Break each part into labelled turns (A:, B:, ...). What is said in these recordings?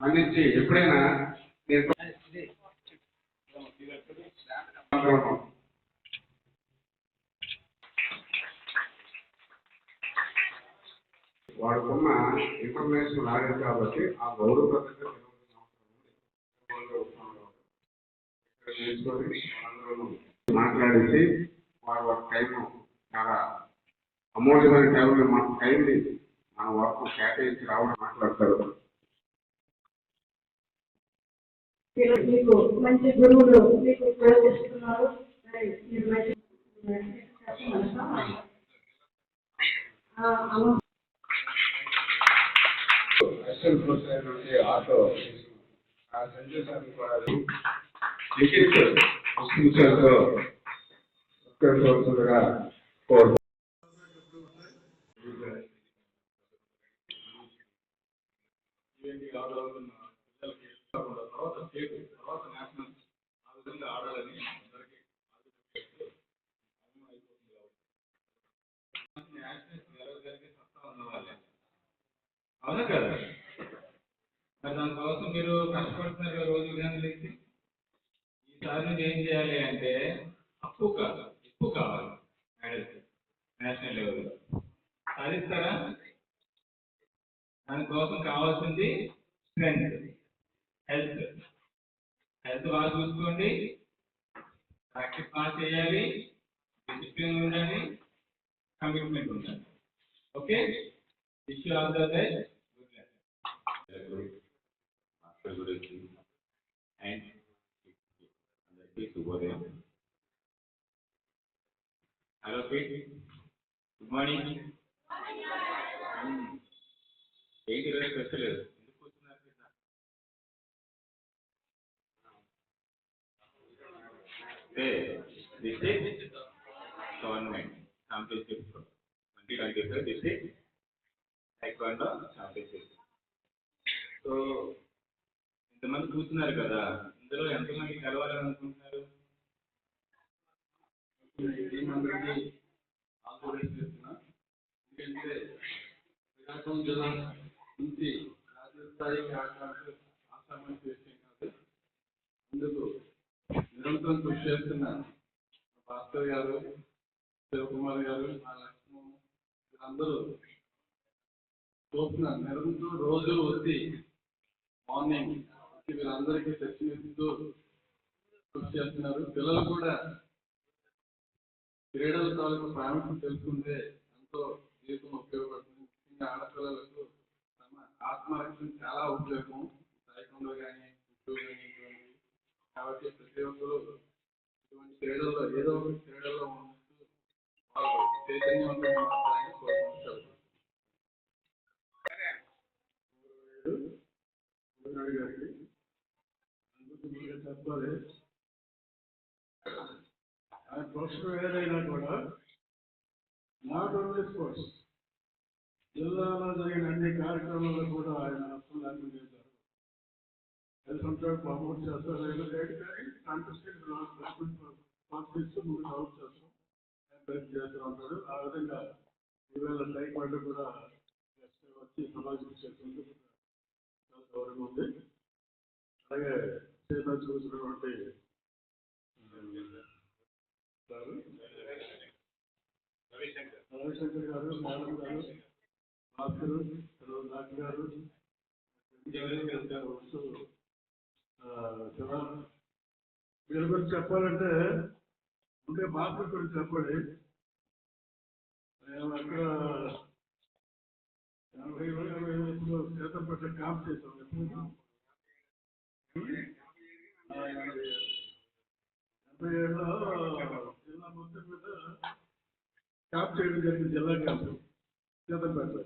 A: అందించి ఎప్పుడైనా నేను వాడుకున్న ఇన్ఫర్మేషన్ నాలెడ్జ్ కాబట్టి ఆ గౌరవ ప్రదర్శన నేర్చుకొని మాట్లాడేసి వారి వారి టైం చాలా అమూల్యమైన టైంలో మన టైంని మన వర్క్ కేటాయించి రావడం మాట్లాడతారు.
B: మీరు మీకు మంచి గురువులు మీకు ఉపయోగిస్తున్నారు మరి మంచి
A: ఆటో ఆ సంజయ్ సార్ కూడా లిఖిత్ పుష్పించాలతో ఉత్కర్షవలసిందిగా కోరు
C: ఇవన్నీ ఆడవాళ్ళకున్న పిల్లలకి కాకుండా తర్వాత స్టేట్ తర్వాత నేషనల్ ఆ విధంగా ఆడాలని అందరికీ అయిపోతుంది కాబట్టి. నేషనల్స్ గెలవగలిగే సత్తా ఉన్న వాళ్ళే. అవునా కదా? మరి దానికోసం మీరు కష్టపడుతున్నారు కదా రోజు ఉదయం లేచి? ఈసారి నుంచి ఏం చేయాలి అంటే అప్పు కాదు ఎక్కువ కావాలి మెడల్స్ నేషనల్ లెవెల్లో. సాధిస్తారా? దానికోసం కావాల్సింది స్ట్రెంగ్త్ హెల్త్. హెల్త్ బాగా చూసుకోండి. ప్రాక్టీస్ బాగా చేయాలి. డిసిప్లిన్ ఉండాలి. కమిట్మెంట్ ఉండాలి. Okay? Wish you all the best. Good luck
D: master గురించి అండ్ అందరికీ శుభోదయం హలో పీట్ గుడ్ మార్నింగ్ ఏంటి ఈరోజు స్పెషల్ అంటే district government championship twenty twenty five district taekwondo championship so ఇంతమంది చూస్తున్నారు కదా ఇందులో ఎంతమంది కలవాలని అనుకుంటున్నారు
C: ఎందుకంటే శ్రీకాకుళం జిల్లా నుంచి రాజ్య స్థాయికి ఆడటానికి ఆసామాన్య విషయం కాదు అందుకు నిరంతరం కృషి చేస్తున్న భాస్కర్ గారు శివకుమార్ గారు మా లక్ష్మణ్ వీళ్ళందరూ చూస్తున్న నిరంతరం రోజు వచ్చి మార్నింగ్ వచ్చి వీళ్ళందరికీ శిక్షణ ఇస్తూ కృషి చేస్తున్నారు. పిల్లలు కూడా క్రీడల తాలూకు ప్రాముఖ్యత తెలుసుకుంటే ఎంతో జీవితం ఉపయోగపడుతుంది. ముఖ్యంగా ఆడపిల్లలకు తమ ఆత్మరక్షణ చాలా ఉపయోగం. సాయకంలో కానీ ఉద్యోగం కానీ కాబట్టి ప్రతి ఒక్కరు ఇటువంటి క్రీడల్లో ఏదో ఒక క్రీడల్లో ఉంటూ వాళ్ళు చైతన్యవంతంగా మాట్లాడాలని కోరుకుంటారు చెప్పాలి. ఆ ప్రొఫెషన్ ఏదైనా కూడా నాట్ ఓన్లీ స్పోర్ట్స్ జిల్లాలో జరిగిన అన్ని కార్యక్రమాల్లో కూడా ఆయన అర్థం చేశారు వెళ్తుంటాడు ప్రమోట్ చేస్తారు ఏదో లేదు కాంటెస్టెంట్ ముందు అవుట్ చేస్తాం ఎంకరేజ్ చేస్తూ ఆ విధంగా ఈవేళ టైక్వాండో కూడా వచ్చి సమాజం చాలా గౌరవం ఉంది అలాగే చేత చూసినటువంటి రవిశంకర్ గారు మేడం గారు భాస్కర్ డాక్టర్ గారు గారు వస్తూ శివ గురించి చెప్పాలంటే ఉండే భాస్కర్ గురించి చెప్పండి. మేము అక్కడ ఎనభై ఎనభై ఐదులో చేతపట్ల క్యాంప్ చేసాం ఎనభై ఏడు. ఏడులో జిల్లా మొత్తం మీద క్యాంప్ చేయడం జరిగింది జిల్లా క్యాంప్ చేతపట్ల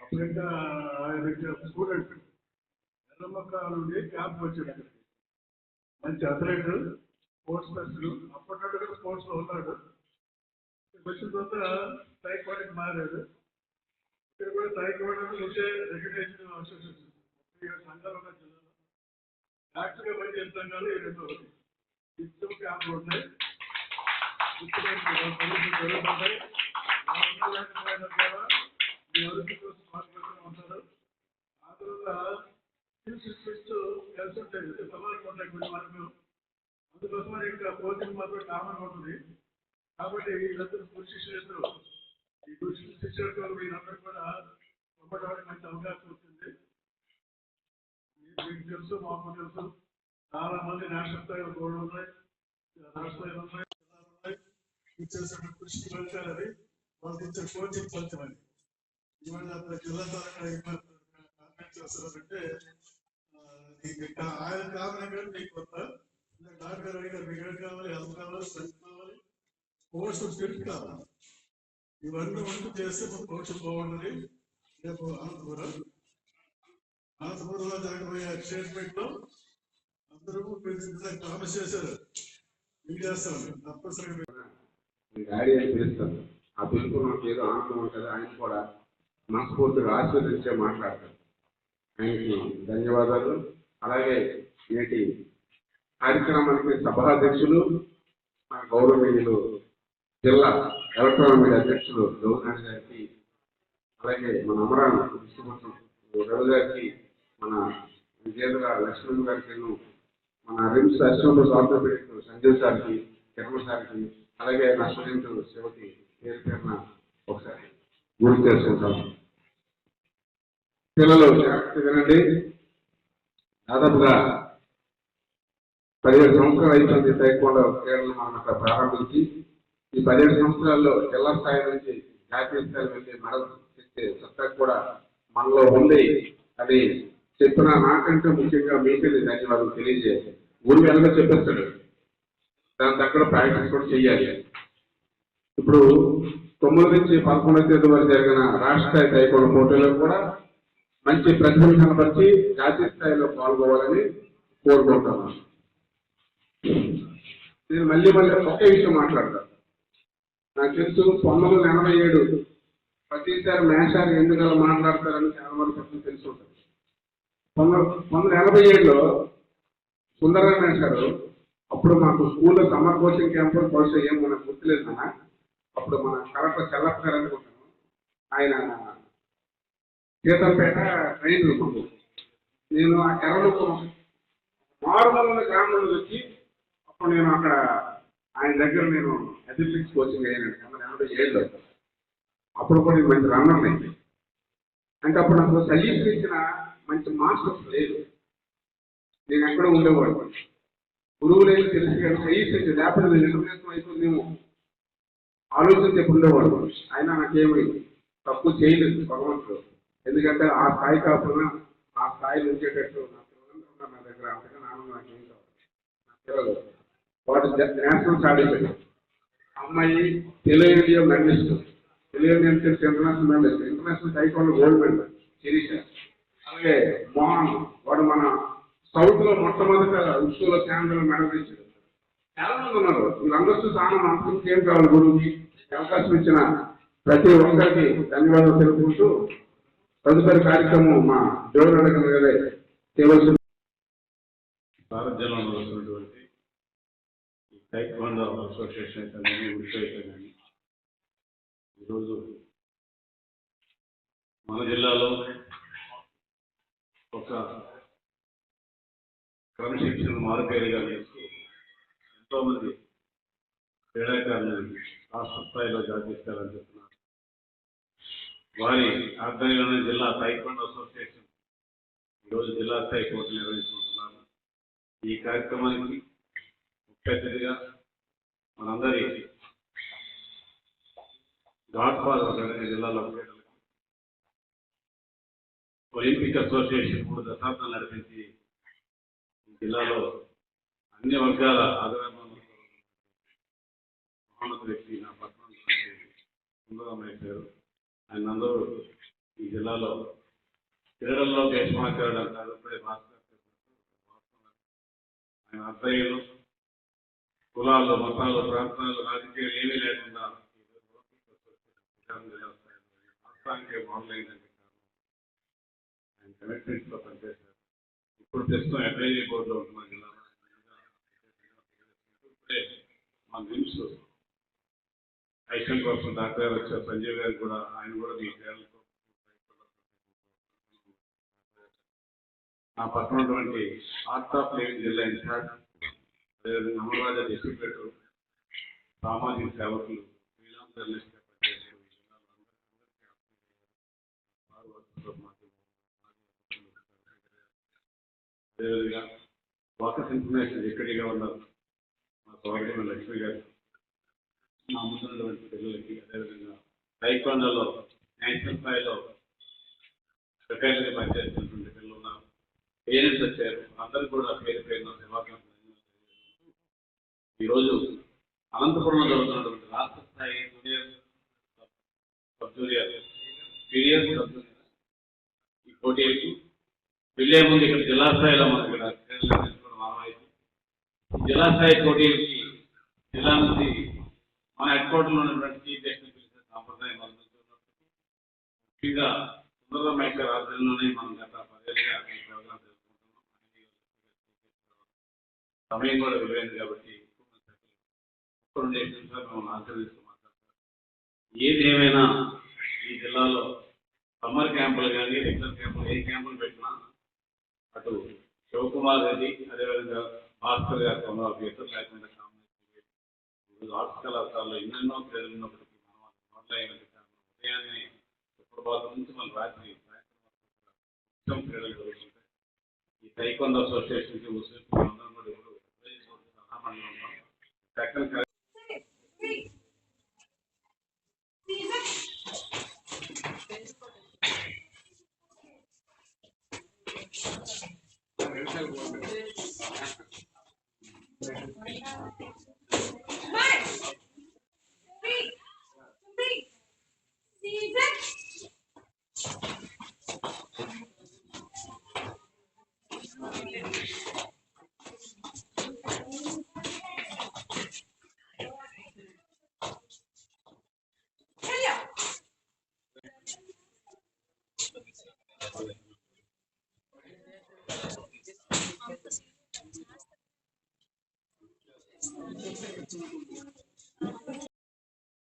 C: అప్పుడు ఇంకా ఆయన స్టూడెంట్ ఎర్రమక్క నుండి క్యాంప్ వచ్చాడు అక్కడికి మంచి అథ్లెట్ స్పోర్ట్స్ పర్సన్ అప్పటి కూడా స్పోర్ట్స్లో ఉన్నాడు. వచ్చిన తర్వాత టైక్వాండోకి మారాడు. ఇక్కడ కూడా టైక్ ఉంటే రికగ్నైజ్డ్ అసోసియేషన్ సంఘాలు ఉన్నాయి. జిల్లాలో యాక్టివ్గా పనిచేసే సంఘాలు ఈ రెండు. ఒకటి ఇద్దరు క్యాంపులు ఉన్నాయి. జరుగుతుంటాయి ఆ మీ అభివృద్ధి కోసం మాట్లాడుతూ ఉంటారు. ఆ తర్వాత స్పెసిఫిక్స్ ఇంకా కోచింగ్ మాత్రం కామన్ ఉంటుంది. కాబట్టి వీళ్ళందరూ గురు శిష్యులందరూ ఈ గురు కూడా అవకాశం వచ్చింది. మీకు తెలుసు తెలుసు. చాలా మంది నేషనల్ స్థాయిలో ఉన్నాయి. రాష్ట్రాలు ఉన్నాయి ఉన్నాయి. ఇచ్చేసిన కృషి ఫలితాలు కోచింగ్ ఫలితం అని ఇవాళ జిల్లా ద్వారా చేస్తారంటే నీకు ఆయన కారణంగా నీకు కొత్త డాక్టర్ అయినా మీకు కావాలి హెల్త్ కావాలి స్ట్రెంత్ కావాలి కోర్సు ఫిట్ కావాలి. ఇవన్నీ వంట చేస్తే మన కోర్సు బాగుంటుంది. రేపు అనంతపురం. అనంతపురంలో జరగబోయే స్టేట్మెంట్లో అందరూ ప్రామిస్ చేశారు. ఏం చేస్తాను తప్పనిసరిగా
A: డాడీ అని పిలుస్తాను ఆ పిలుపు నాకు ఏదో ఆనందం ఉంటుంది ఆయన కూడా మనస్ఫూర్తిగా ఆశీర్వదించే మాట్లాడతారు. ఆయనకి ధన్యవాదాలు. అలాగే నేటి కార్యక్రమానికి సభాధ్యక్షులు మన గౌరవనీయులు జిల్లా ఎలక్ట్రానిక్ మీడియా అధ్యక్షులు రఘునాథ్ గారికి అలాగే మన అమరాన్ విష్ణుమూర్తి రవి గారికి మన విజేంద్ర లక్ష్మణ్ గారికి మన రిమ్స్ అసిస్టెంట్ ఆర్థోపెడిక్ సంజయ్ సార్కి కిరణ్ సార్కి అలాగే నా స్టూడెంట్ శివకి పేరు పేరున ఒకసారి గుర్తు చేసుకుంటాం. పిల్లలు జాగ్రత్త వినండి. దాదాపుగా పదిహేడు సంవత్సరాలు అయిపోయింది తైకోండ క్రీడలు మనం అక్కడ ప్రారంభించి ఈ పదిహేడు సంవత్సరాల్లో జిల్లా స్థాయి నుంచి జాతీయ స్థాయి వెళ్ళి మెడల్ తెచ్చే సత్తా కూడా మనలో ఉంది. అది చెప్పిన నాకంటే ముఖ్యంగా మీకే ధన్యవాదాలు తెలియజేయాలి ఊరి వెళ్ళగా చెప్పేస్తాడు. దాని దగ్గర ప్రాక్టీస్ కూడా చెయ్యాలి. ఇప్పుడు తొమ్మిది నుంచి పదకొండవ తేదీ వరకు జరిగిన రాష్ట్ర స్థాయి తైకోండ పోటీలకు కూడా మంచి ప్రతిభను కనబరిచి జాతీయ స్థాయిలో పాల్గొవాలని కోరుకుంటున్నాను. నేను మళ్ళీ మళ్ళీ ఒకే విషయం మాట్లాడతాను. నాకు తెలుసు పంతొమ్మిది వందల ఎనభై ఏడు ప్రతిసారి మేషాలు ఎందుకలా మాట్లాడతారని చాలా మంది ప్రజలు తెలిసి ఉంటుంది పంతొమ్మిది వందల ఎనభై ఏడులో సుందరరామయ్య గారు అప్పుడు మాకు స్కూల్లో సమ్మర్ కోచింగ్ క్యాంపు బహుశా ఏం మనకు గుర్తులేదు అప్పుడు మన కలెక్టర్ చెల్లప్ప గారు అనుకుంటాను. ఆయన సీతంపేట ట్రైన్ మాకు నేను ఆ ఎర్రలకు మారుమూల గ్రామంలో వచ్చి అప్పుడు నేను అక్కడ ఆయన దగ్గర నేను అథ్లెటిక్స్ కోచింగ్ అయ్యాను. పంతొమ్మిది ఎనభై అప్పుడు కూడా నేను మంచి రన్నర్ అయింది అంటే అప్పుడు నాకు సజెషన్ ఇచ్చిన మంచి మాస్టర్స్ లేదు. నేను ఎక్కడ ఉండేవాడు. గురువు లేదు తెలిసి కానీ సజెషన్ లేకపోతే నేను ఇంటర్నేషనల్ అయిపోతుందేమో. ఆలోచించి ఎప్పుడు ఉండేవాడు. అయినా నాకేమి తప్పు చేయలేదు భగవంతుడు. ఎందుకంటే ఆ స్థాయి కాకుండా ఆ స్థాయిలో ఉంచేటట్టు నా పిల్లలందరూ ఉన్నారు నా దగ్గర అంతగా నాన్న నాకు ఏం కావాలి? నా పిల్లలు. వాడు నేషనల్ సాధించాడు అమ్మాయి Telugu medalist Telugu international medalist international taekwondo gold medal Sirisha. అలాగే మోహన్ వాడు మన సౌత్లో మొట్టమొదట ఉత్సవ కేంద్రంలో మెడల్ తెచ్చాడు చాలా మంది ఉన్నారు. వీళ్ళందరూ చాలా మనసుకి ఏం కావాలి గురువుకి? అవకాశం ఇచ్చిన ప్రతి ఒక్కరికి ధన్యవాదాలు తెలుపుకుంటూ తదుపరి కార్యక్రమం మా జోడు గారే చేయవలసి
D: భారత వస్తున్నటువంటి టైక్వాండో అసోసియేషన్ కానీ అయితే కానీ ఈరోజు మన జిల్లాలో ఒక క్రమశిక్షణ మారుపేరుగా చేస్తూ ఎంతోమంది క్రీడాకారులను రాష్ట్ర స్థాయిలో జాతీయ స్థాయిలో చెప్తున్నారు వారి ఆధ్వర్యంలోని జిల్లా టైక్వాండో అసోసియేషన్ ఈరోజు జిల్లా స్థాయి కోర్టు నిర్వహించుకుంటున్నాము. ఈ కార్యక్రమానికి ముఖ్య అతిథిగా మనందరి గాడ్ ఫాదర్ జిల్లాలో ఒలింపిక్ అసోసియేషన్ మూడు దశాబ్దాలు నడిపించి జిల్లాలో అన్ని వర్గాల ఆదరణ మహమ్మద్ వ్యక్తి నా పట్టణం సుందరమయ్య గారు. ఆయన అందరూ ఈ జిల్లాలో క్రీడల్లో దేశమాచారుడు అంటారు ఇప్పుడే భాస్కర్ ఆయన అర్థయ్యలు కులాలు మతాలు ప్రాంతాలు రాజకీయాలు ఏమీ లేకుండా రాష్ట్రానికి ఆయన కమిట్మెంట్లో పనిచేశారు. ఇప్పుడు ప్రస్తుతం అడ్వైజరీ బోర్డులో ఉంటున్నాం జిల్లాలో ఇప్పుడే మా నిమ్స్ ఐషన్ కోసం డాక్టర్ గారు వచ్చారు సంజయ్ గారు కూడా ఆయన కూడా మీ క్రీడలతో నా పక్కన ఉన్నటువంటి ఆర్ట్ ఆఫ్ లివింగ్ జిల్లా ఇన్ఛార్జ్ అదేవిధంగా అమరరాజా డిస్ట్రిబ్యూటర్ సామాజిక సేవకులు అదేవిధంగా వాకస్ ఇన్ఫర్మేషన్ ఎక్కడిగా ఉన్నారు మా సోదరి లక్ష్మి గారు. మా ముందున్నటువంటి పిల్లలకి అదేవిధంగా రైకొండలో నేషనల్ స్థాయిలో సెక్రటరీగా పనిచేస్తున్నటువంటి పిల్లలు ఉన్నారు. పేరెంట్స్ వచ్చారు. అందరూ కూడా పేరు పేరున శుభాకాంక్షలు ఈరోజు అనంతపురంలో జరుగుతున్నటువంటి రాష్ట్ర స్థాయి junior sub junior senior sub junior ఈ పోటీలకు వెళ్ళే ముందు ఇక్కడ జిల్లా స్థాయిలో మనకి ఇక్కడ జిల్లా స్థాయి పోటీలకి జిల్లా నుంచి మన హెడ్ క్వార్టర్లో ఉన్నటువంటి చీఫ్ సాంప్రదాయం ముఖ్యంగా సుందర మేకర్ ఆధ్వర్యంలోనే మనం గత పదేళ్ళుగా ప్రోగ్రాం సమయం కూడా విలువైంది కాబట్టి రెండు నిమిషాలు మిమ్మల్ని మాట్లాడతారు ఏది ఏమైనా ఈ జిల్లాలో సమ్మర్ క్యాంపులు కానీ రెగ్యులర్ క్యాంపులు ఏ క్యాంపులు పెట్టినా అటు శివకుమార్ రెడ్డి అదేవిధంగా భాస్కర్ గారు తొమ్మిది లేకుండా ఈరోజు ఆర్ట్స్ కళాశాలలో ఎన్నెన్నో క్రీడలు ఉన్నప్పటికీ మనం అది ఉదయాన్నే సుప్రభాతం నుంచి మన రాత్రి సాయంత్రం వరకు కూడా క్రీడలు జరుగుతుంటాయి ఈ టైకొండ అసోసియేషన్కి ముస్లిం అందరం కూడా ఇప్పుడు సహామణి ఉన్నాం